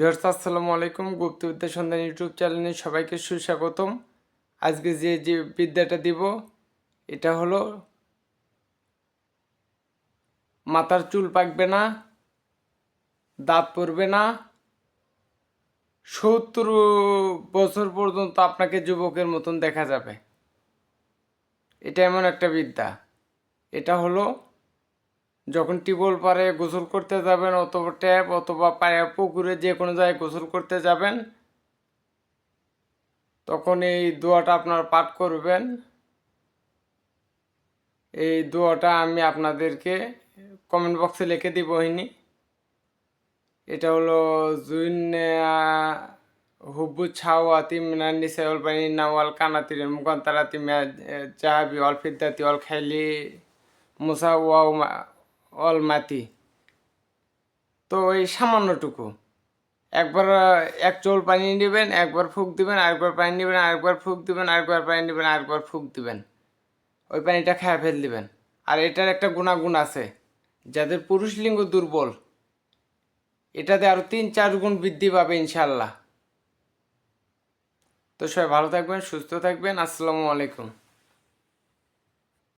Viewers, আসসালামু আলাইকুম। গুপ্তবিদ্যা সন্ধান ইউটিউব চ্যানেলে সবাইকে সুস্বাগতম। আজকে যে যে বিদ্যাটা দিব, এটা হলো মাথার চুল পাকবে না, দাঁত পড়বে না। সত্তর বছর পর্যন্ত আপনাকে যুবকের মতন দেখা যাবে। এটা এমন একটা বিদ্যা। এটা হলো যখন টিউবওয়েল পারে গোসল করতে যাবেন অথবা ট্যাপ অথবা পায়ে পুকুরে যে কোনো জায়গায় গোসল করতে যাবেন, তখন এই দোয়াটা আপনার পাঠ করবেন। এই দোয়াটা আমি আপনাদেরকে কমেন্ট বক্সে লিখে দিব হইনি এটা হলো জুইন হুব্বু ছাওয়াতি মিনার নিসে অল বানি নাওয়াল কানাতির মুকান্তারাতি জাহাবি অল ফিদ্দাতি অল খাইলি মুসা ওয়াও মা- অল মাতি তো এই সামান্যটুকু। একবার এক চোল পানি নেবেন, একবার ফুক দিবেন, আরেকবার পানি নেবেন, আরেকবার ফুক দিবেন, আরেকবার পানি নেবেন, আরেকবার ফুক দিবেন। ওই পানিটা খেয়ে ফেল দিবেন। আর এটার একটা গুণাগুণ আছে, যাদের পুরুষ লিঙ্গ দুর্বল, এটাতে আরও তিন, চার গুণ বৃদ্ধি পাবে ইনশাল্লাহ তো সবাই ভালো থাকবেন, সুস্থ থাকবেন, আসসালামু আলাইকুম।